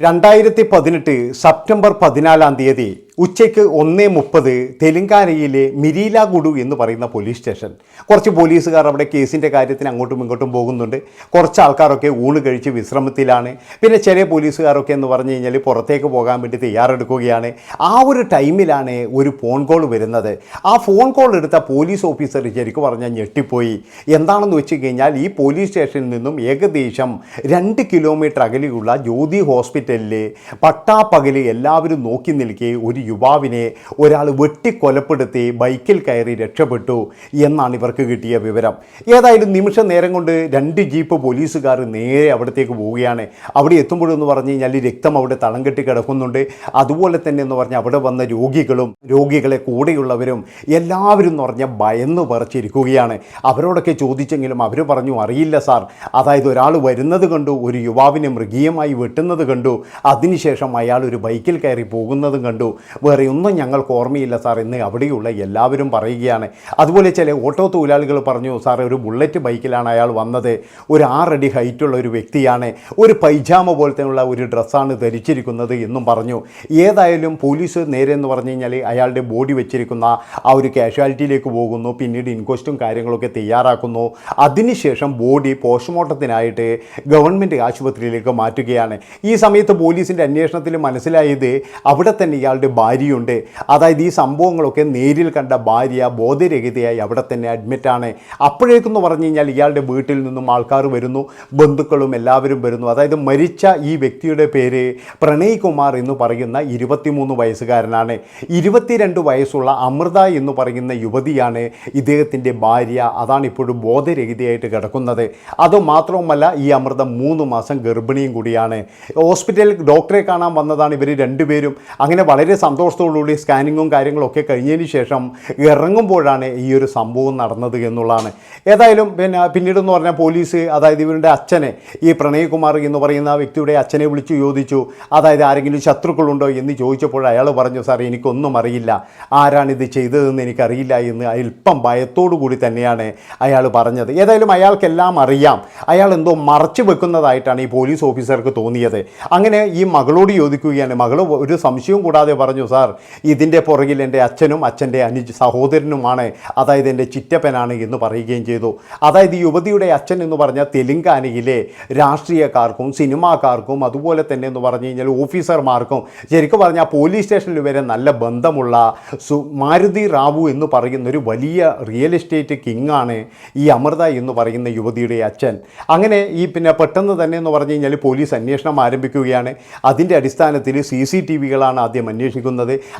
രണ്ടായിരത്തി പതിനെട്ട് സെപ്റ്റംബർ പതിനാലാം തീയതി ഉച്ചയ്ക്ക് ഒന്നേ മുപ്പത് തെലങ്കാനയിലെ മിരീലാഗുഡു എന്ന് പറയുന്ന പോലീസ് സ്റ്റേഷൻ. കുറച്ച് പോലീസുകാർ അവിടെ കേസിന്റെ കാര്യത്തിന് അങ്ങോട്ടും ഇങ്ങോട്ടും പോകുന്നുണ്ട്. കുറച്ച് ആൾക്കാരൊക്കെ ഊണ് കഴിച്ച് വിശ്രമത്തിലാണ്. പിന്നെ ചില പോലീസുകാരൊക്കെ എന്ന് പറഞ്ഞു കഴിഞ്ഞാൽ പുറത്തേക്ക് പോകാൻ വേണ്ടി തയ്യാറെടുക്കുകയാണ്. ആ ഒരു ടൈമിലാണ് ഒരു ഫോൺ കോൾ വരുന്നത്. ആ ഫോൺ കോൾ എടുത്ത പോലീസ് ഓഫീസർ ശരിക്കും പറഞ്ഞാൽ ഞെട്ടിപ്പോയി. എന്താണെന്ന് വെച്ച് കഴിഞ്ഞാൽ ഈ പോലീസ് സ്റ്റേഷനിൽ നിന്നും ഏകദേശം രണ്ട് കിലോമീറ്റർ അകലെയുള്ള ജ്യോതി ഹോസ്പിറ്റലിൽ പട്ടാപ്പകൽ എല്ലാവരും നോക്കി നിൽക്കുകയും ഒരു യുവാവിനെ ഒരാൾ വെട്ടിക്കൊലപ്പെടുത്തി ബൈക്കിൽ കയറി രക്ഷപ്പെട്ടു എന്നാണ് ഇവർക്ക് കിട്ടിയ വിവരം. ഏതായാലും നിമിഷ നേരം കൊണ്ട് രണ്ട് ജീപ്പ് പോലീസുകാർ നേരെ അവിടത്തേക്ക് പോവുകയാണ്. അവിടെ എത്തുമ്പോഴെന്ന് പറഞ്ഞു കഴിഞ്ഞാൽ രക്തം അവിടെ തളം കെട്ടി കിടക്കുന്നുണ്ട്. അതുപോലെ തന്നെ എന്ന് പറഞ്ഞാൽ അവിടെ വന്ന രോഗികളും രോഗികളെ കൂടെയുള്ളവരും എല്ലാവരും എന്ന് പറഞ്ഞാൽ ഭയന്ന് പറിച്ചിരിക്കുകയാണ് അവരോടൊക്കെ ചോദിച്ചെങ്കിലും അവർ പറഞ്ഞു അറിയില്ല സാർ. അതായത് ഒരാൾ വരുന്നത് കണ്ടു ഒരു യുവാവിനെ മൃഗീയമായി വെട്ടുന്നത് കണ്ടു. അതിനുശേഷം അയാൾ ഒരു ബൈക്കിൽ കയറി പോകുന്നതും കണ്ടു. വേറെ ഒന്നും ഞങ്ങൾക്ക് ഓർമ്മയില്ല സാർ. ഇന്ന് അവിടെയുള്ള എല്ലാവരും പറയുകയാണ്. അതുപോലെ ചില ഓട്ടോ തൊഴിലാളികൾ പറഞ്ഞു സാർ ഒരു ബുള്ളറ്റ് ബൈക്കിലാണ് അയാൾ വന്നത്. ഒരു ആറടി ഹൈറ്റുള്ള ഒരു വ്യക്തിയാണ്. ഒരു പൈജാമ പോലത്തെയുള്ള ഒരു ഡ്രസ്സാണ് ധരിച്ചിരിക്കുന്നത് എന്നും പറഞ്ഞു. ഏതായാലും പോലീസ് നേരെ എന്ന് പറഞ്ഞു കഴിഞ്ഞാൽ അയാളുടെ ബോഡി വെച്ചിരിക്കുന്ന ആ ഒരു കാഷ്വാലിറ്റിയിലേക്ക് പോകുന്നു. പിന്നീട് ഇൻക്വസ്റ്റും കാര്യങ്ങളൊക്കെ തയ്യാറാക്കുന്നു. അതിനുശേഷം ബോഡി പോസ്റ്റ്മോർട്ടത്തിനായിട്ട് ഗവൺമെന്റ് ആശുപത്രിയിലേക്ക് മാറ്റുകയാണ്. ഈ സമയത്ത് പോലീസിന്റെ അന്വേഷണത്തിൽ മനസ്സിലായത് അവിടെ തന്നെ ഇയാളുടെ ഭാര്യയുണ്ട്. അതായത് ഈ സംഭവങ്ങളൊക്കെ നേരിൽ കണ്ട ഭാര്യ ബോധരഹിതയായി അവിടെ തന്നെ അഡ്മിറ്റാണ് അപ്പോഴേക്കെന്ന് പറഞ്ഞു കഴിഞ്ഞാൽ ഇയാളുടെ വീട്ടിൽ നിന്നും ആൾക്കാർ വരുന്നു ബന്ധുക്കളും എല്ലാവരും വരുന്നു. അതായത് മരിച്ച ഈ വ്യക്തിയുടെ പേര് പ്രണയ് കുമാർ എന്ന് പറയുന്ന ഇരുപത്തിമൂന്ന് വയസ്സുകാരനാണ്. ഇരുപത്തിരണ്ട് വയസ്സുള്ള അമൃത എന്ന് പറയുന്ന യുവതിയാണ് ഇദ്ദേഹത്തിന്റെ ഭാര്യ. അതാണ് ഇപ്പോഴും ബോധരഹിതയായിട്ട് കിടക്കുന്നത്. അതുമാത്രവുമല്ല ഈ അമൃത മൂന്ന് മാസം ഗർഭിണിയും കൂടിയാണ്. ഹോസ്പിറ്റലിൽ ഡോക്ടറെ കാണാൻ വന്നതാണ് ഇവർ രണ്ടുപേരും. അങ്ങനെ വളരെ സന്തോഷത്തോടുകൂടി സ്കാനിങ്ങും കാര്യങ്ങളൊക്കെ കഴിഞ്ഞതിന് ശേഷം ഇറങ്ങുമ്പോഴാണ് ഈ ഒരു സംഭവം നടന്നത് എന്നുള്ളതാണ്. ഏതായാലും പിന്നെ പിന്നീടെന്ന് പറഞ്ഞാൽ പോലീസ് അതായത് ഇവരുടെ അച്ഛനെ ഈ പ്രണയകുമാർ എന്ന് പറയുന്ന വ്യക്തിയുടെ അച്ഛനെ വിളിച്ചു ചോദിച്ചു. അതായത് ആരെങ്കിലും ശത്രുക്കളുണ്ടോ എന്ന് ചോദിച്ചപ്പോൾ അയാൾ പറഞ്ഞു സാർ എനിക്കൊന്നും അറിയില്ല. ആരാണിത് ചെയ്തതെന്ന് എനിക്കറിയില്ല എന്ന് അല്പം ഭയത്തോടു കൂടി തന്നെയാണ് അയാൾ പറഞ്ഞത്. ഏതായാലും അയാൾക്കെല്ലാം അറിയാം. അയാൾ എന്തോ മറച്ചു വെക്കുന്നതായിട്ടാണ് ഈ പോലീസ് ഓഫീസർക്ക് തോന്നിയത്. അങ്ങനെ ഈ മകളോട് ചോദിക്കുകയാണ്. മകൾ ഒരു സംശയവും കൂടാതെ പറഞ്ഞു സാർ ഇതിന്റെ പുറകിൽ എന്റെ അച്ഛനും അച്ഛന്റെ അനുജ് സഹോദരനുമാണ്. അതായത് എന്റെ ചിറ്റപ്പനാണ് എന്ന് പറയുകയും ചെയ്തു. അതായത് യുവതിയുടെ അച്ഛൻ എന്ന് പറഞ്ഞാൽ തെലുങ്കാനയിലെ രാഷ്ട്രീയക്കാർക്കും സിനിമാക്കാർക്കും അതുപോലെ തന്നെ എന്ന് പറഞ്ഞു കഴിഞ്ഞാൽ ഓഫീസർമാർക്കും ശരിക്കും പറഞ്ഞാൽ പോലീസ് സ്റ്റേഷനിൽ വരെ നല്ല ബന്ധമുള്ള സു മാരുതി റാവു എന്ന് പറയുന്ന ഒരു വലിയ റിയൽ എസ്റ്റേറ്റ് കിങ്ങാണ് ഈ അമൃത എന്ന് പറയുന്ന യുവതിയുടെ അച്ഛൻ. അങ്ങനെ ഈ പിന്നെ പെട്ടെന്ന് തന്നെ എന്ന് പറഞ്ഞു കഴിഞ്ഞാൽ പോലീസ് അന്വേഷണം ആരംഭിക്കുകയാണ്. അതിന്റെ അടിസ്ഥാനത്തിൽ സി സി ടി വികളാണ് ആദ്യം അന്വേഷിക്കുന്നത്.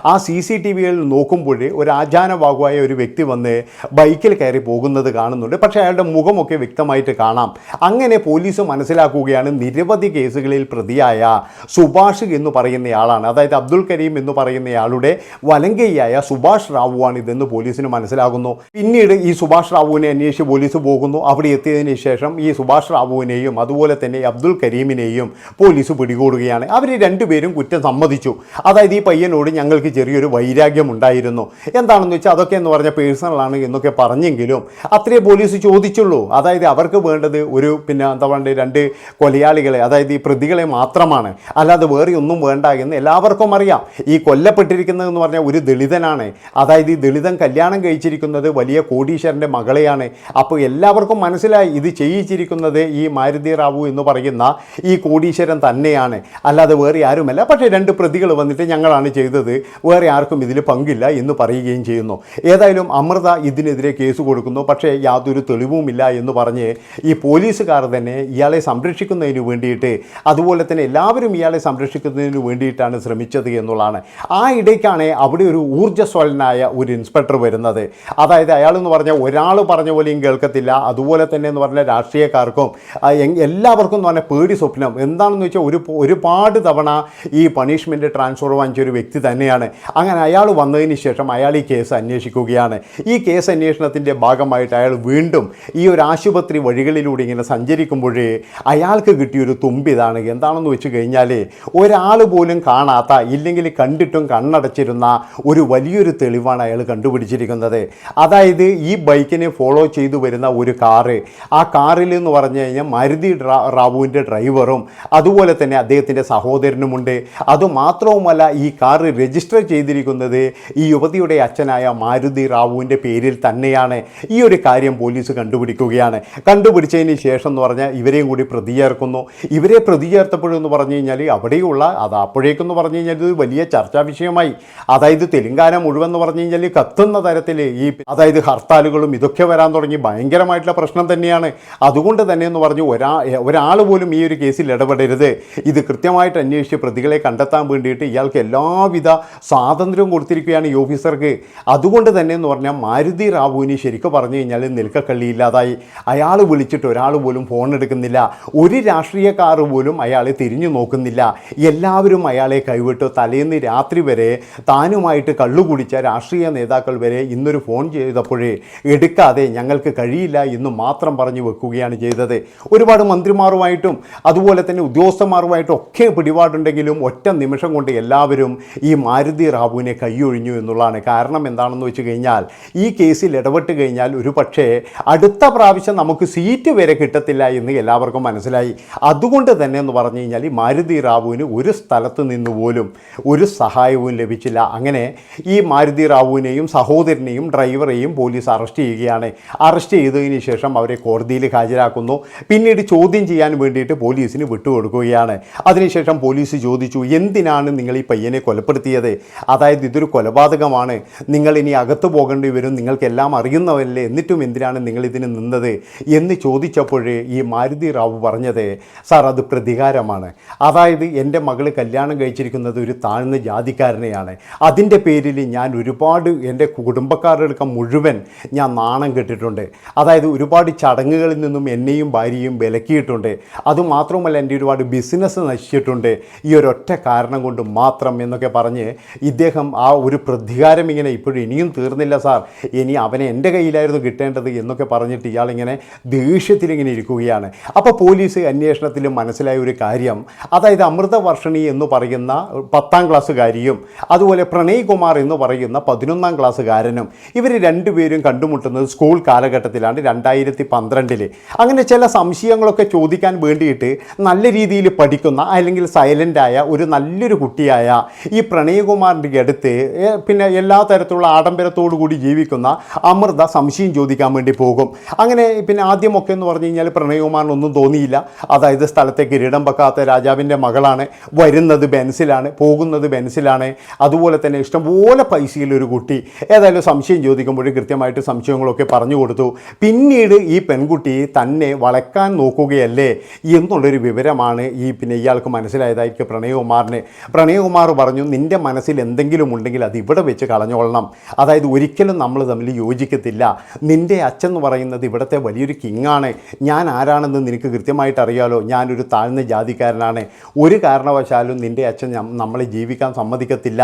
ആ സി സി ടി വികളിൽ നോക്കുമ്പോൾ ഒരു ആചാനവാകുവായ ഒരു വ്യക്തി വന്ന് ബൈക്കിൽ കയറി പോകുന്നത് കാണുന്നുണ്ട്. പക്ഷേ അയാളുടെ മുഖമൊക്കെ വ്യക്തമായിട്ട് കാണാം. അങ്ങനെ പോലീസ് മനസ്സിലാക്കുകയാണ് നിരവധി കേസുകളിൽ പ്രതിയായ സുഭാഷ് എന്ന് പറയുന്നയാളാണ്. അതായത് അബ്ദുൽ കരീം എന്ന് പറയുന്നയാളുടെ വലങ്കയായ സുഭാഷ് റാവുവാണ് ഇതെന്ന് പോലീസിന് മനസ്സിലാകുന്നു. പിന്നീട് ഈ സുഭാഷ് റാവുവിനെ അന്വേഷിച്ച് പോലീസ് പോകുന്നു. അവിടെ എത്തിയതിന് ശേഷം ഈ സുഭാഷ് റാവുവിനെയും അതുപോലെ തന്നെ അബ്ദുൽ കരീമിനെയും പോലീസ് പിടികൂടുകയാണ്. അവർ രണ്ടുപേരും കുറ്റം സമ്മതിച്ചു. അതായത് ഈ പയ്യനോട് ഞങ്ങൾക്ക് ചെറിയൊരു വൈരാഗ്യം ഉണ്ടായിരുന്നു എന്താണെന്ന് വെച്ചാൽ അതൊക്കെ എന്ന് പറഞ്ഞാൽ പേഴ്സണലാണ് എന്നൊക്കെ പറഞ്ഞെങ്കിലും അത്രേ പോലീസ് ചോദിച്ചുള്ളൂ. അതായത് അവർക്ക് വേണ്ടത് ഒരു പിന്നെ എന്താ പറയുക രണ്ട് കൊലയാളികളെ അതായത് ഈ പ്രതികളെ മാത്രമാണ്. അല്ലാതെ വേറെ ഒന്നും വേണ്ട എന്ന് എല്ലാവർക്കും അറിയാം. ഈ കൊല്ലപ്പെട്ടിരിക്കുന്നതെന്ന് പറഞ്ഞാൽ ഒരു ദളിതനാണ്. അതായത് ഈ ദളിതൻ കല്യാണം കഴിച്ചിരിക്കുന്നത് വലിയ കോടീശ്വരന്റെ മകളെയാണ്. അപ്പോൾ എല്ലാവർക്കും മനസ്സിലായി ഇത് ചെയ്യിച്ചിരിക്കുന്നത് ഈ മാരുതി റാവു എന്ന് പറയുന്ന ഈ കോടീശ്വരൻ തന്നെയാണ്. അല്ലാതെ വേറെ ആരുമല്ല. പക്ഷേ രണ്ട് പ്രതികൾ വന്നിട്ട് ഞങ്ങളാണ് ചെയ്തത്. വേറെ ആർക്കും ഇതിൽ പങ്കില്ല എന്ന് പറയുകയും ചെയ്യുന്നു. ഏതായാലും അമൃത ഇതിനെതിരെ കേസ് കൊടുക്കുന്നു. പക്ഷേ യാതൊരു തെളിവുമില്ല എന്ന് പറഞ്ഞ് ഈ പോലീസുകാർ തന്നെ ഇയാളെ സംരക്ഷിക്കുന്നതിന് വേണ്ടിയിട്ട് അതുപോലെ തന്നെ എല്ലാവരും ഇയാളെ സംരക്ഷിക്കുന്നതിന് വേണ്ടിയിട്ടാണ് ശ്രമിച്ചത് എന്നുള്ളതാണ്. ആ ഇടയ്ക്കാണ് അവിടെ ഒരു ഊർജസ്വലനായ ഒരു ഇൻസ്പെക്ടർ വരുന്നത്. അതായത് അയാളെന്ന് പറഞ്ഞാൽ ഒരാൾ പറഞ്ഞ പോലെയും കേൾക്കത്തില്ല. അതുപോലെ തന്നെ എന്ന് പറഞ്ഞാൽ രാഷ്ട്രീയക്കാർക്കും എല്ലാവർക്കും എന്ന് പറഞ്ഞാൽ പേടി സ്വപ്നം. എന്താണെന്ന് വെച്ചാൽ ഒരു ഒരുപാട് തവണ ഈ പണിഷ്മെന്റ് ട്രാൻസ്ഫർ വാങ്ങിച്ച ഒരു വ്യക്തി വ്യക്തി തന്നെയാണ്. അങ്ങനെ അയാൾ വന്നതിന് ശേഷം അയാൾ ഈ കേസ് അന്വേഷിക്കുകയാണ്. ഈ കേസ് അന്വേഷണത്തിന്റെ ഭാഗമായിട്ട് അയാൾ വീണ്ടും ഈ ഒരു ആശുപത്രി വഴികളിലൂടെ ഇങ്ങനെ സഞ്ചരിക്കുമ്പോഴേ അയാൾക്ക് കിട്ടിയൊരു തുമ്പിതാണ് എന്താണെന്ന് വെച്ച് കഴിഞ്ഞാൽ ഒരാൾ പോലും കാണാത്ത ഇല്ലെങ്കിൽ കണ്ടിട്ടും കണ്ണടച്ചിരുന്ന ഒരു വലിയൊരു തെളിവാണ് അയാൾ കണ്ടുപിടിച്ചിരിക്കുന്നത്. അതായത് ഈ ബൈക്കിനെ ഫോളോ ചെയ്തു വരുന്ന ഒരു കാറ് ആ കാറിൽ എന്ന് പറഞ്ഞു കഴിഞ്ഞാൽ മരുതി റാവുവിന്റെ ഡ്രൈവറും അതുപോലെ തന്നെ അദ്ദേഹത്തിന്റെ സഹോദരനുമുണ്ട്. അതുമാത്രവുമല്ല ഈ രജിസ്റ്റർ ചെയ്തിരിക്കുന്നത് ഈ യുവതിയുടെ അച്ഛനായ മാരുതി റാവുവിന്റെ പേരിൽ തന്നെയാണ്. ഈ ഒരു കാര്യം പോലീസ് കണ്ടുപിടിക്കുകയാണ്. കണ്ടുപിടിച്ചതിന് ശേഷം എന്ന് പറഞ്ഞാൽ ഇവരെയും കൂടി പ്രതി ചേർക്കുന്നു ഇവരെ പ്രതി ചേർത്തപ്പോഴെന്ന് പറഞ്ഞു കഴിഞ്ഞാൽ അവിടെയുള്ള അത് അപ്പോഴേക്കെന്ന് പറഞ്ഞു കഴിഞ്ഞാൽ ഇത് വലിയ ചർച്ചാ വിഷയമായി. അതായത് തെലുങ്കാന മുഴുവൻ എന്ന് പറഞ്ഞു കഴിഞ്ഞാൽ കത്തുന്ന തരത്തിൽ ഈ അതായത് ഹർത്താലുകളും ഇതൊക്കെ വരാൻ തുടങ്ങി. ഭയങ്കരമായിട്ടുള്ള പ്രശ്നം തന്നെയാണ്. അതുകൊണ്ട് തന്നെ എന്ന് പറഞ്ഞു ഒരാ ഒരാൾ പോലും ഈ ഒരു കേസിൽ ഇടപെടരുത്. ഇത് കൃത്യമായിട്ട് അന്വേഷിച്ച് പ്രതികളെ കണ്ടെത്താൻ വേണ്ടിയിട്ട് ഇയാൾക്ക് എല്ലാവിധ സ്വാതന്ത്ര്യവും കൊടുത്തിരിക്കുകയാണ് ഈ ഓഫീസർക്ക്. അതുകൊണ്ട് തന്നെ എന്ന് പറഞ്ഞാൽ മാരുതി റാവുവിന് ശരിക്കും പറഞ്ഞു കഴിഞ്ഞാൽ നിൽക്കക്കള്ളി ഇല്ലാതായി. അയാൾ വിളിച്ചിട്ട് ഒരാൾ പോലും ഫോൺ എടുക്കുന്നില്ല. ഒരു രാഷ്ട്രീയക്കാർ പോലും അയാളെ തിരിഞ്ഞു നോക്കുന്നില്ല. എല്ലാവരും അയാളെ കൈവിട്ടു. തലേന്ന് രാത്രി വരെ താനുമായിട്ട് കള്ളു കുടിച്ച രാഷ്ട്രീയ നേതാക്കൾ വരെ ഇന്നൊരു ഫോൺ ചെയ്തപ്പോഴേ എടുക്കാതെ ഞങ്ങൾക്ക് കഴിയില്ല എന്ന് മാത്രം പറഞ്ഞു വെക്കുകയാണ് ചെയ്തത്. ഒരുപാട് മന്ത്രിമാരുമായിട്ടും അതുപോലെ തന്നെ ഉദ്യോഗസ്ഥന്മാരുമായിട്ടും ഒക്കെ പിടിപാടുണ്ടെങ്കിലും ഒറ്റ നിമിഷം കൊണ്ട് എല്ലാവരും ഈ മാരുതി റാവുവിനെ കൈയൊഴിഞ്ഞു എന്നുള്ളതാണ്. കാരണം എന്താണെന്ന് വെച്ച് കഴിഞ്ഞാൽ ഈ കേസിൽ ഇടപെട്ട് കഴിഞ്ഞാൽ ഒരു പക്ഷേ അടുത്ത പ്രാവശ്യം നമുക്ക് സീറ്റ് വരെ കിട്ടത്തില്ല എന്ന് എല്ലാവർക്കും മനസ്സിലായി. അതുകൊണ്ട് തന്നെ എന്ന് പറഞ്ഞു കഴിഞ്ഞാൽ ഈ മാരുതി റാവുവിന് ഒരു സ്ഥലത്ത് നിന്ന് പോലും ഒരു സഹായവും ലഭിച്ചില്ല. അങ്ങനെ ഈ മാരുതി റാവുവിനെയും സഹോദരനെയും ഡ്രൈവറെയും പോലീസ് അറസ്റ്റ് ചെയ്യുകയാണ്. അറസ്റ്റ് ചെയ്തതിന് ശേഷം അവരെ കോടതിയിൽ ഹാജരാക്കുന്നു. പിന്നീട് ചോദ്യം ചെയ്യാൻ വേണ്ടിയിട്ട് പോലീസിന് വിട്ടുകൊടുക്കുകയാണ്. അതിനുശേഷം പോലീസ് ചോദിച്ചു എന്തിനാണ് നിങ്ങൾ ഈ പയ്യനെ കൊലപ്പെടുത്തിയത് അതായത് ഇതൊരു കൊലപാതകമാണ്. നിങ്ങൾ ഇനി അകത്തു പോകേണ്ടി വരും. നിങ്ങൾക്കെല്ലാം അറിയുന്നവരല്ലേ? എന്നിട്ടും എന്തിനാണ് നിങ്ങൾ ഇതിന് നിന്നത്? എന്ന് ചോദിച്ചപ്പോൾ ഈ മാരുതി റാവു പറഞ്ഞത് സാർ അത് പ്രതികാരമാണ്. അതായത് എന്റെ മകൾ കല്യാണം കഴിച്ചിരിക്കുന്നത് ഒരു താഴ്ന്ന ജാതിക്കാരനെയാണ്. അതിന്റെ പേരിൽ ഞാൻ ഒരുപാട് എന്റെ കുടുംബക്കാരുടെ മുഴുവൻ ഞാൻ നാണം കെട്ടിട്ടുണ്ട്. അതായത് ഒരുപാട് ചടങ്ങുകളിൽ നിന്നും എന്നെയും ഭാര്യയും വിലക്കിയിട്ടുണ്ട്. അതുമാത്രമല്ല എന്റെ ഒരുപാട് ബിസിനസ് നശിച്ചിട്ടുണ്ട്. ഈ ഒരൊറ്റ കാരണം കൊണ്ട് മാത്രം എന്നൊക്കെ പറഞ്ഞ് ഇദ്ദേഹം ആ ഒരു പ്രതികാരം ഇങ്ങനെ ഇപ്പോഴും ഇനിയും തീർന്നില്ല സാർ. ഇനി അവനെ എന്റെ കയ്യിലായിരുന്നു കിട്ടേണ്ടത് എന്നൊക്കെ പറഞ്ഞിട്ട് ഇയാളിങ്ങനെ ദേഷ്യത്തിലിങ്ങനെ ഇരിക്കുകയാണ്. അപ്പോൾ പോലീസ് അന്വേഷണത്തിൽ മനസ്സിലായ ഒരു കാര്യം അതായത് അമൃതവർഷിണി എന്ന് പറയുന്ന പത്താം ക്ലാസ്സുകാരിയും അതുപോലെ പ്രണയ് കുമാർ എന്ന് പറയുന്ന പതിനൊന്നാം ക്ലാസ്സുകാരനും ഇവർ രണ്ടുപേരും കണ്ടുമുട്ടുന്നത് സ്കൂൾ കാലഘട്ടത്തിലാണ് രണ്ടായിരത്തി പന്ത്രണ്ടിൽ അങ്ങനെ ചില സംശയങ്ങളൊക്കെ ചോദിക്കാൻ വേണ്ടിയിട്ട് നല്ല രീതിയിൽ പഠിക്കുന്ന അല്ലെങ്കിൽ സൈലന്റായ ഒരു നല്ലൊരു കുട്ടിയായ ഈ പ്രണയകുമാറിന്റെ അടുത്ത് പിന്നെ എല്ലാ തരത്തിലുള്ള ആഡംബരത്തോടു കൂടി ജീവിക്കുന്ന അമൃത സംശയം ചോദിക്കാൻ വേണ്ടി പോകും. അങ്ങനെ പിന്നെ ആദ്യമൊക്കെ എന്ന് പറഞ്ഞു കഴിഞ്ഞാൽ പ്രണയകുമാറിനൊന്നും തോന്നിയില്ല. അതായത് സ്ഥലത്തെ കിരീടം വെക്കാത്ത രാജാവിന്റെ മകളാണ് വരുന്നത് ബെൻസിലാണ് പോകുന്നത് ബെൻസിലാണ്. അതുപോലെ തന്നെ ഇഷ്ടംപോലെ പൈസയിലൊരു കുട്ടി. ഏതായാലും സംശയം ചോദിക്കുമ്പോൾ കൃത്യമായിട്ട് സംശയങ്ങളൊക്കെ പറഞ്ഞു കൊടുത്തു. പിന്നീട് ഈ പെൺകുട്ടി തന്നെ വളക്കാൻ നോക്കുകയല്ലേ എന്നുള്ളൊരു വിവരമാണ് ഈ പിന്നെ ഇയാൾക്ക് മനസ്സിലായതായിരിക്കും പ്രണയകുമാറിന്. പ്രണയകുമാർ പറഞ്ഞു നിന്റെ മനസ്സിൽ എന്തെങ്കിലും ഉണ്ടെങ്കിൽ അത് ഇവിടെ വെച്ച് കളഞ്ഞോളണം. അതായത് ഒരിക്കലും നമ്മൾ തമ്മിൽ യോജിക്കത്തില്ല. നിന്റെ അച്ഛൻ എന്ന് പറയുന്നത് ഇവിടുത്തെ വലിയൊരു കിങ്ങാണ്. ഞാൻ ആരാണെന്ന് നിനക്ക് കൃത്യമായിട്ട് അറിയാലോ? ഞാനൊരു താഴ്ന്ന ജാതിക്കാരനാണ്. ഒരു കാരണവശാലും നിന്റെ അച്ഛൻ നമ്മളെ ജീവിക്കാൻ സമ്മതിക്കത്തില്ല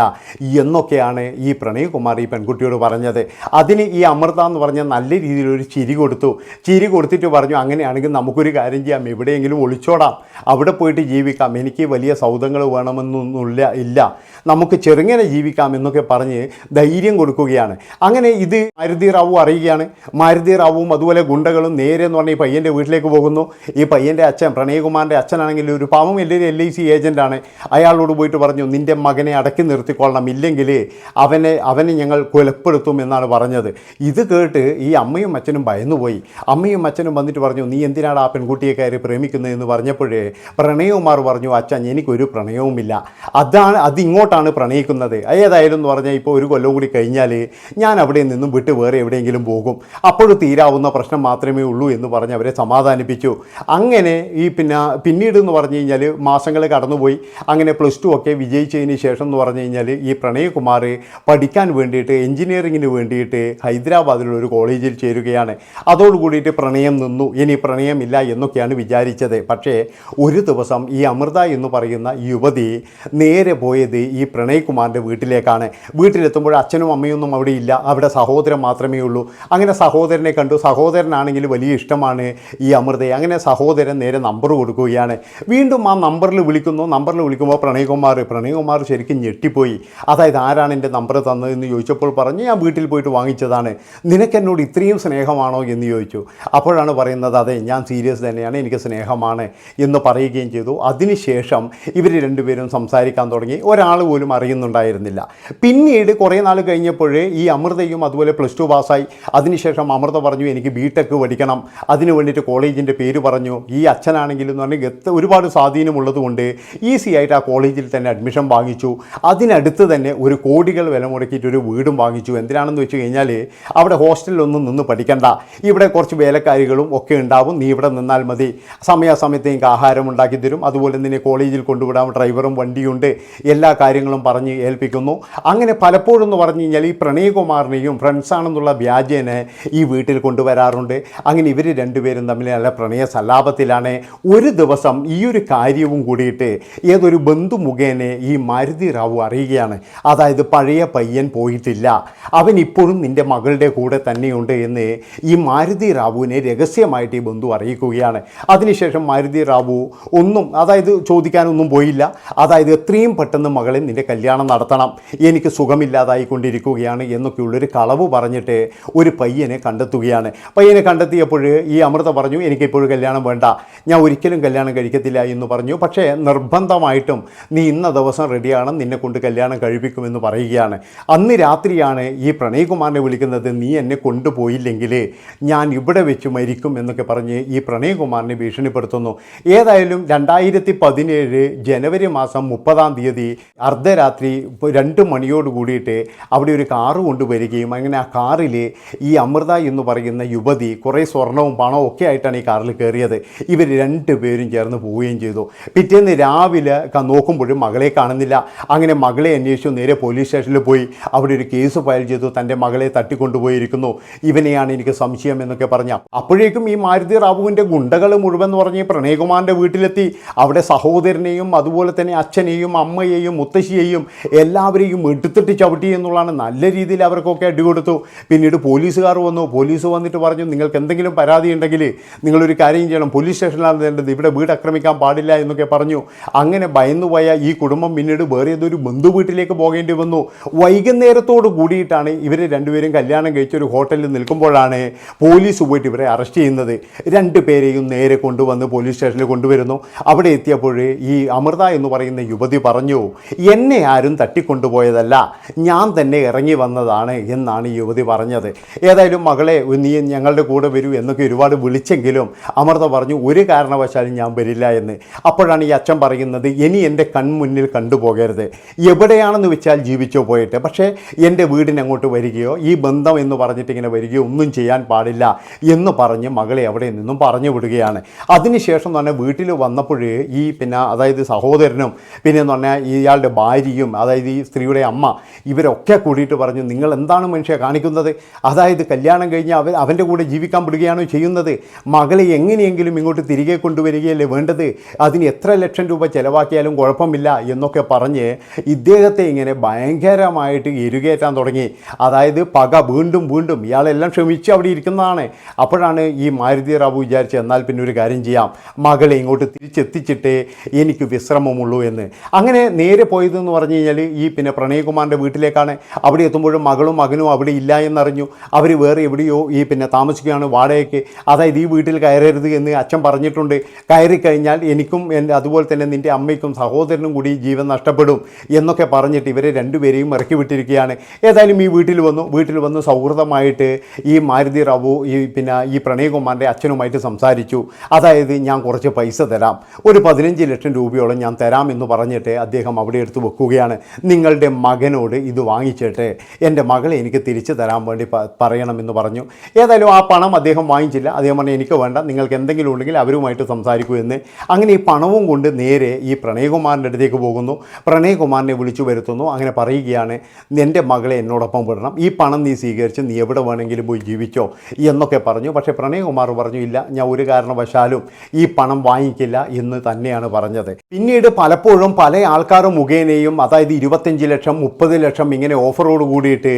എന്നൊക്കെയാണ് ഈ പ്രണയകുമാർ ഈ പെൺകുട്ടിയോട് പറഞ്ഞത്. അതിന് ഈ അമൃത എന്ന് പറഞ്ഞ നല്ല രീതിയിൽ ഒരു ചിരി കൊടുത്തു. ചിരി കൊടുത്തിട്ട് പറഞ്ഞു അങ്ങനെയാണെങ്കിൽ നമുക്കൊരു കാര്യം ചെയ്യാം. എവിടെയെങ്കിലും ഒളിച്ചോടാം. അവിടെ പോയിട്ട് ജീവിക്കാം. എനിക്ക് വലിയ സൗദങ്ങൾ വേണമെന്നൊന്നുമില്ല ഇല്ല. നമുക്ക് ചെറുങ്ങനെ ജീവിക്കാം എന്നൊക്കെ പറഞ്ഞ് ധൈര്യം കൊടുക്കുകയാണ്. അങ്ങനെ ഇത് മാരുതി റാവു അറിയുകയാണ്. മാരുതി റാവുവും അതുപോലെ ഗുണ്ടകളും നേരെ എന്ന് പറഞ്ഞാൽ ഈ പയ്യന്റെ വീട്ടിലേക്ക് പോകുന്നു. ഈ പയ്യന്റെ അച്ഛൻ പ്രണയകുമാറിന്റെ അച്ഛനാണെങ്കിൽ ഒരു പാവം വലിയൊരു എൽ ഐ സി ഏജന്റാണ് അയാളോട് പോയിട്ട് പറഞ്ഞു നിന്റെ മകനെ അടക്കി നിർത്തിക്കൊള്ളണം. ഇല്ലെങ്കിൽ അവനെ അവനെ ഞങ്ങൾ കൊലപ്പെടുത്തും എന്നാണ് പറഞ്ഞത്. ഇത് കേട്ട് ഈ അമ്മയും അച്ഛനും ഭയന്നുപോയി. അമ്മയും അച്ഛനും വന്നിട്ട് പറഞ്ഞു നീ എന്തിനാണ് ആ പെൺകുട്ടിയെ കയറി പ്രേമിക്കുന്നതെന്ന് പറഞ്ഞപ്പോഴേ പ്രണയകുമാർ പറഞ്ഞു അച്ഛൻ എനിക്കൊരു പ്രണയവുമില്ല. അതാണ് അത് ഇങ്ങോട്ടാണ് പ്രണയിക്കുന്നത്. ഏതായാലും എന്ന് പറഞ്ഞാൽ ഇപ്പോൾ ഒരു കൊല്ലം കൂടി കഴിഞ്ഞാൽ ഞാൻ അവിടെ നിന്നും വിട്ട് വേറെ എവിടെയെങ്കിലും പോകും. അപ്പോഴും തീരാവുന്ന പ്രശ്നം മാത്രമേ ഉള്ളൂ എന്ന് പറഞ്ഞ് അവരെ സമാധാനിപ്പിച്ചു. അങ്ങനെ ഈ പിന്നെ പിന്നീട് എന്ന് പറഞ്ഞു കഴിഞ്ഞാൽ മാസങ്ങൾ കടന്നുപോയി. അങ്ങനെ പ്ലസ് ടു ഒക്കെ വിജയിച്ചതിന് ശേഷം എന്ന് പറഞ്ഞു കഴിഞ്ഞാൽ ഈ പ്രണയകുമാർ പഠിക്കാൻ വേണ്ടിയിട്ട് എഞ്ചിനീയറിങ്ങിന് വേണ്ടിയിട്ട് ഹൈദരാബാദിലുള്ള ഒരു കോളേജിൽ ചേരുകയാണ്. അതോടുകൂടിയിട്ട് പ്രണയം നിന്നു. ഇനി പ്രണയമില്ല എന്നൊക്കെയാണ് വിചാരിച്ചത്. പക്ഷേ ഒരു ദിവസം ഈ അമൃത എന്ന് പറയുന്ന യുവതി നേരെ പോയത് ഈ ഈ പ്രണയ് കുമാറിന്റെ വീട്ടിലേക്കാണ്. വീട്ടിലെത്തുമ്പോൾ അച്ഛനും അമ്മയൊന്നും അവിടെ ഇല്ല. അവിടെ സഹോദരൻ മാത്രമേ ഉള്ളൂ. അങ്ങനെ സഹോദരനെ കണ്ടു. സഹോദരനാണെങ്കിൽ വലിയ ഇഷ്ടമാണ് ഈ അമൃതയെ. അങ്ങനെ സഹോദരൻ നേരെ നമ്പർ കൊടുക്കുകയാണ്. വീണ്ടും ആ നമ്പറിൽ വിളിക്കുന്നു. നമ്പറിൽ വിളിക്കുമ്പോൾ പ്രണയകുമാർ പ്രണയകുമാർ ശരിക്കും ഞെട്ടിപ്പോയി. അതായത് ആരാണ് എന്റെ നമ്പർ തന്നതെന്ന് ചോദിച്ചപ്പോൾ പറഞ്ഞ് ഞാൻ വീട്ടിൽ പോയിട്ട് വാങ്ങിച്ചതാണ്. നിനക്കെന്നോട് ഇത്രയും സ്നേഹമാണോ? എന്ന് ചോദിച്ചു. അപ്പോഴാണ് പറയുന്നത് അതെ ഞാൻ സീരിയസ് തന്നെയാണ്. എനിക്ക് സ്നേഹമാണ്. എന്ന് പറയുകയും ചെയ്തു. അതിനുശേഷം ഇവർ രണ്ടുപേരും സംസാരിക്കാൻ തുടങ്ങി. ഒരാൾ പോലും അറിയുന്നുണ്ടായിരുന്നില്ല. പിന്നീട് കുറേ നാൾ കഴിഞ്ഞപ്പോൾ ഈ അമൃതയും അതുപോലെ പ്ലസ് ടു പാസ്സായി. അതിനുശേഷം അമൃത പറഞ്ഞു എനിക്ക് ബി ടെക് പഠിക്കണം. അതിന് വേണ്ടിയിട്ട് കോളേജിന്റെ പേര് പറഞ്ഞു. ഈ അച്ഛനാണെങ്കിൽ എന്ന് പറഞ്ഞാൽ ഗത്ത് ഒരുപാട് സ്വാധീനമുള്ളതുകൊണ്ട് ഈസി ആയിട്ട് ആ കോളേജിൽ തന്നെ അഡ്മിഷൻ വാങ്ങിച്ചു. അതിനടുത്ത് തന്നെ ഒരു കോടികൾ വില മുടക്കിയിട്ട് ഒരു വീടും വാങ്ങിച്ചു. എന്തിനാണെന്ന് വെച്ച് കഴിഞ്ഞാൽ അവിടെ ഹോസ്റ്റലിലൊന്നും നിന്ന് പഠിക്കണ്ട. ഇവിടെ കുറച്ച് വേലക്കാരികളും ഒക്കെ ഉണ്ടാവും. നീ ഇവിടെ നിന്നാൽ മതി. സമയാസമയത്തേക്ക് ആഹാരം ഉണ്ടാക്കി തരും. അതുപോലെ നിന്നെ കോളേജിൽ കൊണ്ടുവിടാം. ഡ്രൈവറും വണ്ടിയുണ്ട്. എല്ലാ കാര്യങ്ങളും പറഞ്ഞ് ഏൽപ്പിക്കുന്നു. അങ്ങനെ പലപ്പോഴും എന്ന് പറഞ്ഞു കഴിഞ്ഞാൽ ഈ പ്രണയകുമാറിനെയും ഫ്രണ്ട്സാണെന്നുള്ള വ്യാജേനെ ഈ വീട്ടിൽ കൊണ്ടുവരാറുണ്ട്. അങ്ങനെ ഇവർ രണ്ടുപേരും തമ്മിൽ നല്ല പ്രണയ സലാപത്തിലാണ് ഒരു ദിവസം ഈ ഒരു കാര്യവും കൂടിയിട്ട് ഏതൊരു ബന്ധു മുഖേന ഈ മാരുതി റാവു അറിയുകയാണ്. അതായത് പഴയ പയ്യൻ പോയിട്ടില്ല. അവൻ ഇപ്പോഴും നിന്റെ മകളുടെ കൂടെ തന്നെയുണ്ട് എന്ന് ഈ മാരുതി റാവുവിനെ രഹസ്യമായിട്ട് ഈ ബന്ധു അറിയിക്കുകയാണ്. അതിനുശേഷം മാരുതി റാവു ഒന്നും അതായത് ചോദിക്കാനൊന്നും പോയില്ല. അതായത് എത്രയും പെട്ടെന്ന് മകളെ നിന്റെ കല്യാണം നടത്തണം. എനിക്ക് സുഖമില്ലാതായിക്കൊണ്ടിരിക്കുകയാണ് എന്നൊക്കെയുള്ളൊരു കളവ് പറഞ്ഞിട്ട് ഒരു പയ്യനെ കണ്ടെത്തുകയാണ്. പയ്യനെ കണ്ടെത്തിയപ്പോൾ ഈ അമൃത പറഞ്ഞു എനിക്കിപ്പോഴും കല്യാണം വേണ്ട. ഞാൻ ഒരിക്കലും കല്യാണം കഴിക്കത്തില്ല എന്ന് പറഞ്ഞു. പക്ഷേ നിർബന്ധമായിട്ടും നീ ഇന്ന ദിവസം റെഡിയാണ്. നിന്നെ കൊണ്ട് കല്യാണം കഴിപ്പിക്കുമെന്ന് പറയുകയാണ്. അന്ന് രാത്രിയാണ് ഈ പ്രണയകുമാറിനെ വിളിക്കുന്നത്. നീ എന്നെ കൊണ്ടുപോയില്ലെങ്കിൽ ഞാൻ ഇവിടെ വെച്ച് മരിക്കും എന്നൊക്കെ പറഞ്ഞ് ഈ പ്രണയകുമാറിനെ ഭീഷണിപ്പെടുത്തുന്നു. ഏതായാലും രണ്ടായിരത്തി പതിനേഴ് ജനുവരി മാസം മുപ്പതാം തീയതി അർദ്ധരാത്രി രണ്ട് മണിയോട് കൂടിയിട്ട് അവിടെ ഒരു കാറ് കൊണ്ടുവരികയും അങ്ങനെ ആ കാറിൽ ഈ അമൃത എന്ന് പറയുന്ന യുവതി കുറേ സ്വർണവും പണവും ഒക്കെ ആയിട്ടാണ് ഈ കാറിൽ കയറിയത്. ഇവർ രണ്ട് പേരും ചേർന്ന് പോവുകയും ചെയ്തു. പിറ്റേന്ന് രാവിലെ നോക്കുമ്പോഴും മകളെ കാണുന്നില്ല. അങ്ങനെ മകളെ അന്വേഷിച്ചു. നേരെ പോലീസ് സ്റ്റേഷനിൽ പോയി. അവിടെ ഒരു കേസ് ഫയൽ ചെയ്തു. തന്റെ മകളെ തട്ടിക്കൊണ്ടുപോയിരിക്കുന്നു. ഇവനെയാണ് എനിക്ക് സംശയം എന്നൊക്കെ പറഞ്ഞ. അപ്പോഴേക്കും ഈ മാരുതി റാവുവിന്റെ ഗുണ്ടകൾ മുഴുവൻ പറഞ്ഞ് പ്രണയകുമാറിന്റെ വീട്ടിലെത്തി. അവിടെ സഹോദരനെയും അതുപോലെ തന്നെ അച്ഛനെയും അമ്മയെയും മുത്തശ്ശിയെയും എല്ലാവരെയും എടുത്തിട്ട് ചവിട്ടി എന്നുള്ളതാണ് നല്ല രീതിയിൽ അവർക്കൊക്കെ അടികൊടുത്തു പിന്നീട് പോലീസുകാർ വന്നു. പോലീസ് വന്നിട്ട് പറഞ്ഞു നിങ്ങൾക്ക് എന്തെങ്കിലും പരാതി ഉണ്ടെങ്കിൽ നിങ്ങളൊരു കാര്യം ചെയ്യണം. പോലീസ് സ്റ്റേഷനിലാണ് വേണ്ടത് ഇവിടെ വീട് ആക്രമിക്കാൻ പാടില്ല എന്നൊക്കെ പറഞ്ഞു. അങ്ങനെ ഭയന്നുപോയ ഈ കുടുംബം പിന്നീട് വേറെ ഏതൊരു ബന്ധു വീട്ടിലേക്ക് പോകേണ്ടി വന്നു. വൈകുന്നേരത്തോട് കൂടിയിട്ടാണ് ഇവർ രണ്ടുപേരും കല്യാണം കഴിച്ച ഒരു ഹോട്ടലിൽ നിൽക്കുമ്പോഴാണ് പോലീസ് പോയിട്ട് ഇവരെ അറസ്റ്റ് ചെയ്യുന്നത്. രണ്ട് പേരെയും നേരെ കൊണ്ടുവന്ന് പോലീസ് സ്റ്റേഷനിൽ കൊണ്ടുവരുന്നു. അവിടെ എത്തിയപ്പോൾ ഈ അമൃത എന്ന് പറയുന്ന യുവതി പറഞ്ഞു എന്നെ ആരും തട്ടിക്കൊണ്ടുപോയതല്ല. ഞാൻ തന്നെ ഇറങ്ങി വന്നതാണ് എന്നാണ് യുവതി പറഞ്ഞത്. ഏതായാലും മകളെ നീ ഞങ്ങളുടെ കൂടെ വരൂ എന്നൊക്കെ ഒരുപാട് വിളിച്ചെങ്കിലും അമൃത പറഞ്ഞു ഒരു കാരണവശാലും ഞാൻ വരില്ല എന്ന്. അപ്പോഴാണ് ഈ അച്ഛൻ പറയുന്നത് ഇനി എന്റെ കൺമുന്നിൽ കണ്ടുപോകരുത്. എവിടെയാണെന്ന് വെച്ചാൽ ജീവിച്ചോ പോയിട്ട്. പക്ഷേ എന്റെ വീടിന് അങ്ങോട്ട് വരികയോ ഈ ബന്ധം എന്ന് പറഞ്ഞിട്ട് ഇങ്ങനെ വരികയോ ഒന്നും ചെയ്യാൻ പാടില്ല എന്ന് പറഞ്ഞ് മകളെ അവിടെ നിന്നും പറഞ്ഞു വിടുകയാണ്. അതിനുശേഷം പറഞ്ഞാൽ വീട്ടിൽ വന്നപ്പോൾ ഈ പിന്നെ അതായത് സഹോദരനും പിന്നെ എന്ന് പറഞ്ഞാൽ ഇയാളുടെ ഭാര്യയും അതായത് ഈ സ്ത്രീയുടെ അമ്മ ഇവരൊക്കെ കൂടിയിട്ട് പറഞ്ഞു നിങ്ങൾ എന്താണ് മനുഷ്യ കാണിക്കുന്നത്? അതായത് കല്യാണം കഴിഞ്ഞ് അവൻ അവന്റെ കൂടെ ജീവിക്കാൻ വിടുകയാണോ ചെയ്യുന്നത്? മകളെ എങ്ങനെയെങ്കിലും ഇങ്ങോട്ട് തിരികെ കൊണ്ടുവരികയല്ലേ വേണ്ടത്? അതിന് എത്ര ലക്ഷം രൂപ ചിലവാക്കിയാലും കുഴപ്പമില്ല എന്നൊക്കെ പറഞ്ഞ് ഇദ്ദേഹത്തെ ഇങ്ങനെ ഭയങ്കരമായിട്ട് എരുകേറ്റാൻ തുടങ്ങി. അതായത് പക വീണ്ടും വീണ്ടും ഇയാളെല്ലാം ക്ഷമിച്ച് അവിടെ ഇരിക്കുന്നതാണ്. അപ്പോഴാണ് ഈ മാരുതി റാവു വിചാരിച്ച് എന്നാൽ പിന്നെ ഒരു കാര്യം ചെയ്യാം. മകളെ ഇങ്ങോട്ട് തിരിച്ചെത്തിച്ചിട്ടേ എനിക്ക് വിശ്രമമുള്ളൂ എന്ന്. അങ്ങനെ നേരെ പോയതെന്ന് പറഞ്ഞു കഴിഞ്ഞാൽ ഈ പിന്നെ പ്രണയകുമാറിന്റെ വീട്ടിലേക്കാണ്. അവിടെ എത്തുമ്പോഴും മകളും മകനും അവിടെ ഇല്ല എന്നറിഞ്ഞു. അവർ വേറെ എവിടെയോ ഈ പിന്നെ താമസിക്കുകയാണ് വാടകയ്ക്ക്. അതായത് ഈ വീട്ടിൽ കയറരുത് എന്ന് അച്ഛൻ പറഞ്ഞിട്ടുണ്ട്. കയറി കഴിഞ്ഞാൽ എനിക്കും എന്റെ അതുപോലെ തന്നെ നിന്റെ അമ്മയ്ക്കും സഹോദരനും കൂടി ജീവൻ നഷ്ടപ്പെടും എന്നൊക്കെ പറഞ്ഞിട്ട് ഇവരെ രണ്ടുപേരെയും ഇറക്കി വിട്ടിരിക്കുകയാണ്. ഏതായാലും ഈ വീട്ടിൽ വന്നു. വീട്ടിൽ വന്ന് സൗഹൃദമായിട്ട് ഈ മാരുതി റാവു ഈ പിന്നെ ഈ പ്രണയകുമാറിന്റെ അച്ഛനുമായിട്ട് സംസാരിച്ചു. അതായത് ഞാൻ കുറച്ച് പൈസ തരാം. ഒരു പതിനഞ്ച് ലക്ഷം രൂപയോളം ഞാൻ തരാം എന്ന് പറഞ്ഞിട്ട് അദ്ദേഹം അവിടെ എടുത്ത് വെക്കുകയാണ്. നിങ്ങളുടെ മകനോട് ഇത് വാങ്ങിച്ചിട്ട്. എന്റെ മകളെ എനിക്ക് തിരിച്ചു തരാൻ വേണ്ടി പറയണമെന്ന് പറഞ്ഞു. ഏതായാലും ആ പണം അദ്ദേഹം വാങ്ങിച്ചില്ല. അദ്ദേഹം പറഞ്ഞു എനിക്ക് വേണ്ട. നിങ്ങൾക്ക് എന്തെങ്കിലും ഉണ്ടെങ്കിൽ അവരുമായിട്ട് സംസാരിക്കൂ എന്ന്. അങ്ങനെ ഈ പണവും കൊണ്ട് നേരെ ഈ പ്രണയകുമാറിന്റെ അടുത്തേക്ക് പോകുന്നു. പ്രണയകുമാറിനെ വിളിച്ചു വരുത്തുന്നു. അങ്ങനെ പറയുകയാണ് എന്റെ മകളെ എന്നോടൊപ്പം വിടണം. ഈ പണം നീ സ്വീകരിച്ച് നീ എവിടെ വേണമെങ്കിലും പോയി ജീവിച്ചോ എന്നൊക്കെ പറഞ്ഞു. പക്ഷേ പ്രണയകുമാർ പറഞ്ഞു ഇല്ല ഞാൻ ഒരു കാരണവശാലും ഈ പണം വാങ്ങിക്കില്ല എന്ന് തന്നെയാണ് പറഞ്ഞത്. പിന്നീട് പലപ്പോഴും പല ആൾക്കാരും മുഖേന എങ്ങനെയും അതായത് ഇരുപത്തഞ്ച് ലക്ഷം മുപ്പത് ലക്ഷം ഇങ്ങനെ ഓഫറോട് കൂടിയിട്ട്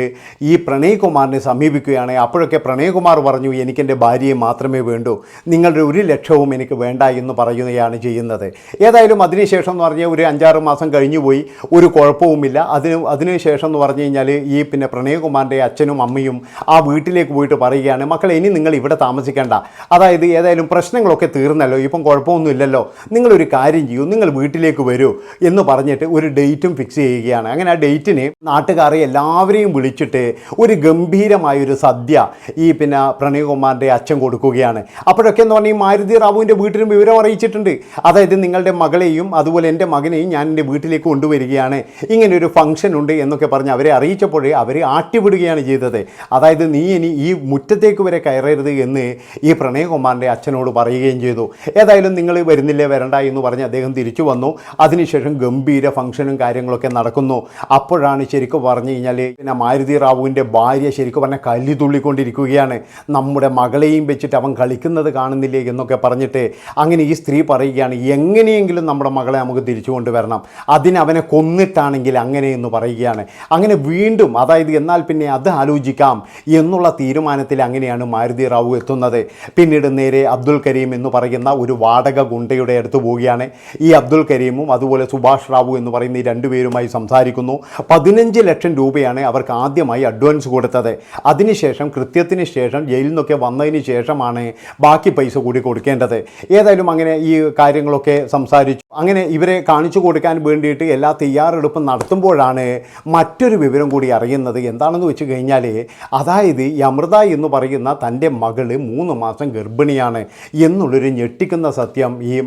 ഈ പ്രണയകുമാറിനെ സമീപിക്കുകയാണ്. അപ്പോഴൊക്കെ പ്രണയകുമാർ പറഞ്ഞു എനിക്കെന്റെ ഭാര്യയെ മാത്രമേ വേണ്ടൂ. നിങ്ങളുടെ ഒരു ലക്ഷവും എനിക്ക് വേണ്ട എന്ന് പറയുകയാണ് ചെയ്യുന്നത്. ഏതായാലും അതിനുശേഷം എന്ന് പറഞ്ഞാൽ ഒരു അഞ്ചാറ് മാസം കഴിഞ്ഞു പോയി. ഒരു കുഴപ്പവുമില്ല. അതിന് അതിനുശേഷം എന്ന് പറഞ്ഞു കഴിഞ്ഞാൽ ഈ പിന്നെ പ്രണയകുമാറിന്റെ അച്ഛനും അമ്മയും ആ വീട്ടിലേക്ക് പോയിട്ട് പറയുകയാണ് മക്കളെ ഇനി നിങ്ങൾ ഇവിടെ താമസിക്കേണ്ട. അതായത് ഏതായാലും പ്രശ്നങ്ങളൊക്കെ തീർന്നല്ലോ. ഇപ്പം കുഴപ്പമൊന്നുമില്ലല്ലോ. നിങ്ങളൊരു കാര്യം ചെയ്യൂ. നിങ്ങൾ വീട്ടിലേക്ക് വരൂ എന്ന് പറഞ്ഞിട്ട് ഒരു ഡേറ്റും ഫിക്സ് ചെയ്യുകയാണ്. അങ്ങനെ ആ ഡേറ്റിന് നാട്ടുകാരെ എല്ലാവരെയും വിളിച്ചിട്ട് ഒരു ഗംഭീരമായ ഒരു സദ്യ ഈ പിന്നെ പ്രണയകുമാറിന്റെ അച്ഛൻ കൊടുക്കുകയാണ്. അപ്പോഴൊക്കെ എന്ന് പറഞ്ഞാൽ ഈ മാരുതി റാവുവിന്റെ വീട്ടിലും വിവരം അറിയിച്ചിട്ടുണ്ട്. അതായത് നിങ്ങളുടെ മകളെയും അതുപോലെ എന്റെ മകനെയും ഞാൻ എന്റെ വീട്ടിലേക്ക് കൊണ്ടുവരികയാണ്. ഇങ്ങനെ ഒരു ഫംഗ്ഷൻ ഉണ്ട് എന്നൊക്കെ പറഞ്ഞ് അവരെ അറിയിച്ചപ്പോഴേ അവരെ ആട്ടിവിടുകയാണ് ചെയ്തത്. അതായത് നീ ഇനി ഈ മുറ്റത്തേക്ക് വരെ കയറരുത് എന്ന് ഈ പ്രണയകുമാറിന്റെ അച്ഛനോട് പറയുകയും ചെയ്തു. ഏതായാലും നിങ്ങൾ വരുന്നില്ലേ വരണ്ട എന്ന് പറഞ്ഞ് അദ്ദേഹം തിരിച്ചു വന്നു. അതിനുശേഷം ഗംഭീര ഫംഗ്ഷനും കാര്യങ്ങളൊക്കെ നടക്കുന്നു. അപ്പോഴാണ് ശരിക്കും പറഞ്ഞു കഴിഞ്ഞാൽ പിന്നെ മാരുതി റാവുവിന്റെ ഭാര്യ ശരിക്കും പറഞ്ഞാൽ കല്ലി തുള്ളിക്കൊണ്ടിരിക്കുകയാണ്. നമ്മുടെ മകളെയും വെച്ചിട്ട് അവൻ കളിക്കുന്നത് കാണുന്നില്ലേ എന്നൊക്കെ പറഞ്ഞിട്ട് അങ്ങനെ ഈ സ്ത്രീ പറയുകയാണ് എങ്ങനെയെങ്കിലും നമ്മുടെ മകളെ നമുക്ക് തിരിച്ചു കൊണ്ടുവരണം. അതിന് അവനെ കൊന്നിട്ടാണെങ്കിൽ അങ്ങനെ എന്ന് പറയുകയാണ്. അങ്ങനെ വീണ്ടും അതായത് എന്നാൽ പിന്നെ അത് ആലോചിക്കാം എന്നുള്ള തീരുമാനത്തിൽ അങ്ങനെയാണ് മാരുതി റാവു എത്തുന്നത്. പിന്നീട് നേരെ അബ്ദുൽ കരീം എന്ന് പറയുന്ന ഒരു വാടക ഗുണ്ടയുടെ അടുത്ത് പോവുകയാണ്. ഈ അബ്ദുൽ കരീമും അതുപോലെ സുഭാഷ് റാവു എന്ന് പറയുന്ന രണ്ടുപേരുമായി സംസാരിക്കുന്നു. പതിനഞ്ച് ലക്ഷം രൂപയാണ് അവർക്ക് ആദ്യമായി അഡ്വാൻസ് കൊടുത്തത്. അതിനുശേഷം കൃത്യത്തിന് ശേഷം ജയിലിൽ നിന്നൊക്കെ വന്നതിന് ശേഷമാണ് ബാക്കി പൈസ കൂടി കൊടുക്കേണ്ടത്. ഏതായാലും അങ്ങനെ ഈ കാര്യങ്ങളൊക്കെ സംസാരിച്ചു. അങ്ങനെ ഇവരെ കാണിച്ചു കൊടുക്കാൻ വേണ്ടിയിട്ട് എല്ലാ തയ്യാറെടുപ്പും നടത്തുമ്പോഴാണ് മറ്റൊരു വിവരം കൂടി അറിയുന്നത്. എന്താണെന്ന് വെച്ച് കഴിഞ്ഞാൽ അതായത് ഈ അമൃത എന്ന് പറയുന്ന തന്റെ മകൾ മൂന്ന് മാസം ഗർഭിണിയാണ് എന്നുള്ളൊരു ഞെട്ടിക്കുന്ന സത്യം ഈ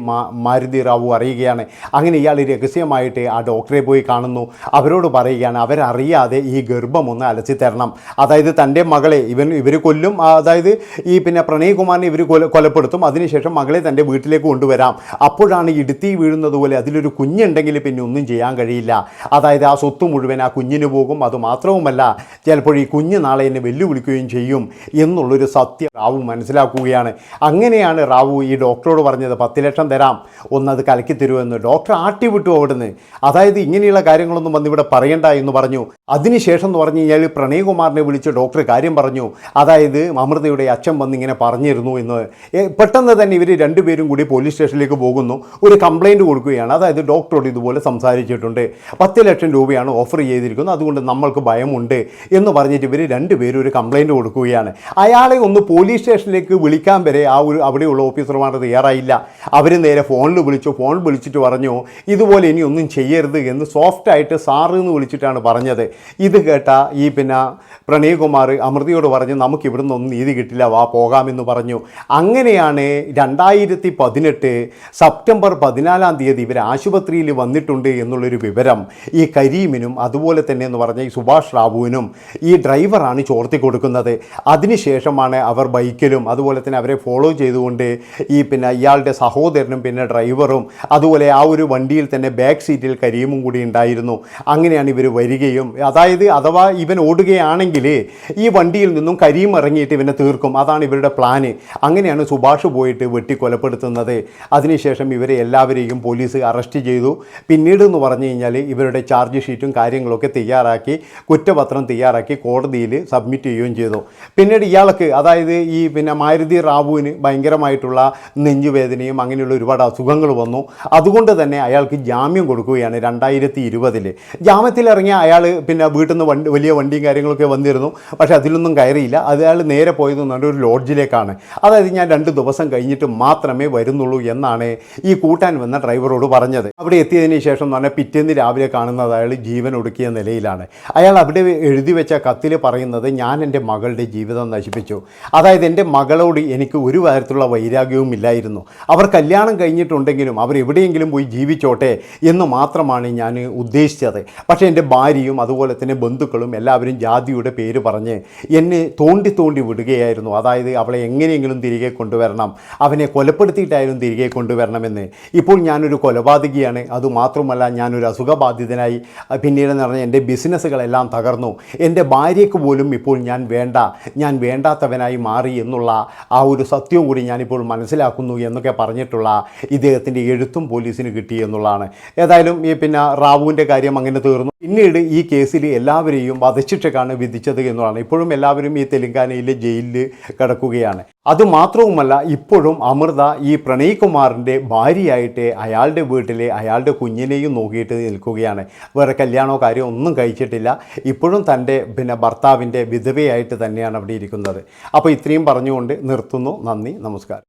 മാരുതി റാവു അറിയുകയാണ്. അങ്ങനെ ഇയാൾ രഹസ്യമായിട്ട് ആ ഡോക്ടറെ പോയി കാണുന്നു. അവരോട് പറയുകയാണ് അവരറിയാതെ ഈ ഗർഭം ഒന്ന് അലച്ചി തരണം. അതായത് തന്റെ മകളെ ഇവൻ ഇവർ കൊല്ലും. അതായത് ഈ പിന്നെ പ്രണയകുമാറിനെ ഇവർ കൊല കൊലപ്പെടുത്തും. അതിനുശേഷം മകളെ തന്റെ വീട്ടിലേക്ക് കൊണ്ടുവരാം. അപ്പോഴാണ് ഇടുത്തി വീഴുന്നത് പോലെ അതിലൊരു കുഞ്ഞുണ്ടെങ്കിൽ പിന്നെ ഒന്നും ചെയ്യാൻ കഴിയില്ല. അതായത് ആ സ്വത്ത് മുഴുവൻ ആ കുഞ്ഞിന് പോകും. അതുമാത്രവുമല്ല ചിലപ്പോൾ ഈ കുഞ്ഞ് നാളെ എന്നെ വെല്ലുവിളിക്കുകയും ചെയ്യും എന്നുള്ളൊരു സത്യം റാവു മനസ്സിലാക്കുകയാണ്. അങ്ങനെയാണ് റാവു ഈ ഡോക്ടറോട് പറഞ്ഞത് പത്ത് ലക്ഷം തരാം ഒന്നത് കലക്കി തരുമെന്ന് ഡോക്ടർ ആട്ടി വിട്ടു അവിടുന്ന്. അതായത് ഇങ്ങനെയുള്ള കാര്യങ്ങളൊന്നും വന്ന് ഇവിടെ പറയണ്ട എന്ന് പറഞ്ഞു. അതിനുശേഷം എന്ന് പറഞ്ഞു കഴിഞ്ഞാൽ പ്രണയകുമാറിനെ വിളിച്ച് ഡോക്ടർ കാര്യം പറഞ്ഞു. അതായത് അമൃതയുടെ അച്ഛൻ വന്നിങ്ങനെ പറഞ്ഞിരുന്നു എന്ന്. പെട്ടെന്ന് തന്നെ ഇവർ രണ്ടുപേരും കൂടി പോലീസ് സ്റ്റേഷനിലേക്ക് പോകുന്നു. ഒരു കംപ്ലൈന്റ് കൊടുക്കുകയാണ്. അതായത് ഡോക്ടറോട് ഇതുപോലെ സംസാരിച്ചിട്ടുണ്ട്. പത്ത് ലക്ഷം രൂപയാണ് ഓഫർ ചെയ്തിരിക്കുന്നത്. അതുകൊണ്ട് നമ്മൾക്ക് ഭയമുണ്ട് എന്ന് പറഞ്ഞിട്ട് ഇവർ രണ്ടുപേരും ഒരു കംപ്ലൈന്റ് കൊടുക്കുകയാണ്. അയാളെ ഒന്ന് പോലീസ് സ്റ്റേഷനിലേക്ക് വിളിക്കാൻ വരെ ആ ഒരു അവിടെയുള്ള ഓഫീസർമാർ തയ്യാറായില്ല. അവർ നേരെ ഫോണിൽ വിളിച്ചു. ഫോൺ വിളിച്ചിട്ട് പറഞ്ഞു ഇതുപോലെ ഇനി ഒന്നും ചെയ്യരുത് എന്ന് സോഫ്റ്റായിട്ട് സാറ് എന്ന് വിളിച്ചിട്ടാണ് പറഞ്ഞത്. ഇത് കേട്ട ഈ പിന്നെ പ്രണയകുമാർ അമൃതിയോട് പറഞ്ഞു നമുക്ക് ഇവിടുന്ന് ഒന്നും നീതി കിട്ടില്ല. വാ പോകാമെന്ന് പറഞ്ഞു. അങ്ങനെയാണ് രണ്ടായിരത്തി പതിനെട്ട് സെപ്റ്റംബർ പതിനാലാം തീയതി ഇവർ ആശുപത്രിയിൽ വന്നിട്ടുണ്ട് എന്നുള്ളൊരു വിവരം ഈ കരീമിനും അതുപോലെ തന്നെ എന്ന് പറഞ്ഞ ഈ സുഭാഷ് റാവുവിനും ഈ ഡ്രൈവറാണ് ചോർത്തി കൊടുക്കുന്നത്. അതിനുശേഷമാണ് അവർ ബൈക്കിലും അതുപോലെ തന്നെ അവരെ ഫോളോ ചെയ്തുകൊണ്ട് ഈ പിന്നെ ഇയാളുടെ സഹോദരനും പിന്നെ ഡ്രൈവറും അതുപോലെ ആ ഒരു വണ്ടിയിൽ തന്നെ ബാക്ക് സീറ്റിൽ കരീമും കൂടി ഉണ്ടായിരുന്നു. അങ്ങനെയാണ് ഇവർ വരികയും അതായത് അഥവാ ഇവൻ ഓടുകയാണെങ്കിൽ ഈ വണ്ടിയിൽ നിന്നും കരീം ഇറങ്ങിയിട്ട് ഇവനെ തീർക്കും. അതാണ് ഇവരുടെ പ്ലാന്. അങ്ങനെയാണ് സുഭാഷ് പോയിട്ട് വെട്ടി കൊലപ്പെടുത്തുന്നത് അതിനുശേഷം ഇവരെ എല്ലാവരെയും പോലീസ് അറസ്റ്റ് ചെയ്തു. പിന്നീട് എന്ന് പറഞ്ഞു കഴിഞ്ഞാൽ ഇവരുടെ ചാർജ് ഷീറ്റും കാര്യങ്ങളൊക്കെ തയ്യാറാക്കി കുറ്റപത്രം തയ്യാറാക്കി കോടതിയിൽ സബ്മിറ്റ് ചെയ്യുകയും ചെയ്തു. പിന്നീട് ഇയാൾക്ക് അതായത് ഈ പിന്നെ മാരുതി റാവുവിന് ഭയങ്കരമായിട്ടുള്ള നെഞ്ചുവേദനയും അങ്ങനെയുള്ള ഒരുപാട് അസുഖങ്ങൾ വന്നു. അതുകൊണ്ട് തന്നെ അയാൾക്ക് ജാമ്യം കൊടുക്കുകയാണ് രണ്ടായിരത്തി ഇരുപതിൽ ജാമ്യത്തിലിറങ്ങിയ അയാൾ പിന്നെ വീട്ടിൽ നിന്ന് വണ്ടി വലിയ വണ്ടിയും കാര്യങ്ങളൊക്കെ വന്നിരുന്നു. പക്ഷേ അതിലൊന്നും കയറിയില്ല. അയാൾ നേരെ പോയത് നല്ലൊരു ലോഡ്ജിലേക്കാണ് അതായത് ഞാൻ രണ്ട് ദിവസം കഴിഞ്ഞിട്ട് മാത്രമേ വരുന്നുള്ളൂ എന്നാണ് ഈ കൂട്ടാൻ വന്ന ഡ്രൈവറോട് പറഞ്ഞത്. അവിടെ എത്തിയതിന് ശേഷം എന്ന് പറഞ്ഞാൽ പിറ്റേന്ന് രാവിലെ കാണുന്നത് അയാൾ ജീവൻ ഒടുക്കിയ നിലയിലാണ്. അയാൾ അവിടെ എഴുതി വെച്ച കത്തിൽ പറയുന്നത് ഞാൻ എന്റെ മകളുടെ ജീവിതം നശിപ്പിച്ചു. അതായത് എന്റെ മകളോട് എനിക്ക് ഒരു തരത്തിലുള്ള വൈരാഗ്യവും ഇല്ലായിരുന്നു. അവർ കല്യാണം കഴിഞ്ഞിട്ടുണ്ടെങ്കിലും അവർ എവിടെയെങ്കിലും പോയി ജീവിച്ചോട്ടെ എന്ന് മാത്രമാണ് ഞാൻ ഉദ്ദേശിച്ചത്. പക്ഷേ എന്റെ ഭാര്യയും അതുപോലെ തന്നെ ബന്ധുക്കളും എല്ലാവരും ജാതിയുടെ പേര് പറഞ്ഞ് എന്നെ തോണ്ടി തോണ്ടി വിടുകയായിരുന്നു. അതായത് അവളെ എങ്ങനെയെങ്കിലും തിരികെ കൊണ്ടുവരണം. അവനെ കൊലപ്പെടുത്തിയിട്ടായാലും തിരികെ കൊണ്ടുവരണമെന്ന്. ഇപ്പോൾ ഞാനൊരു കൊലപാതകിയാണ്. അതുമാത്രമല്ല ഞാനൊരു അസുഖബാധിതനായി. അഹ് പിന്നീട് എന്ന് പറഞ്ഞാൽ എന്റെ ബിസിനസ്സുകളെല്ലാം തകർന്നു. എന്റെ ഭാര്യയ്ക്ക് പോലും ഇപ്പോൾ ഞാൻ വേണ്ട ഞാൻ വേണ്ടാത്തവനായി മാറി എന്നുള്ള ആ ഒരു സത്യവും കൂടി ഞാനിപ്പോൾ മനസ്സിലാക്കുന്നു എന്നൊക്കെ പറഞ്ഞിട്ടുള്ള ഇദ്ദേഹത്തിന്റെ എഴുത്തും പോലീസിന് കിട്ടി എന്നുള്ളതാണ്. ഏതായാലും ഈ പിന്നെ റാവുവിന്റെ കാര്യം അങ്ങനെ തീർന്നു. പിന്നീട് ഈ കേസിൽ എല്ലാവരെയും വധശിക്ഷക്കാണ് വിധിച്ചത് എന്നുള്ളതാണ്. ഇപ്പോഴും എല്ലാവരും ഈ തെലങ്കാനയിലെ ജയിലിൽ കിടക്കുകയാണ്. അതുമാത്രവുമല്ല ഇപ്പോഴും അമൃത ഈ പ്രണയ് കുമാറിന്റെ ഭാര്യയായിട്ട് അയാളുടെ വീട്ടിലെ അയാളുടെ കുഞ്ഞിനെയും നോക്കിയിട്ട് നിൽക്കുകയാണ്. വേറെ കല്യാണമോ കാര്യമോ ഒന്നും കഴിച്ചിട്ടില്ല. ഇപ്പോഴും തന്റെ പിന്നെ ഭർത്താവിന്റെ വിധവയായിട്ട് തന്നെയാണ് അവിടെ ഇരിക്കുന്നത്. അപ്പോൾ ഇത്രയും പറഞ്ഞുകൊണ്ട് നിർത്തുന്നു. നന്ദി നമസ്കാരം.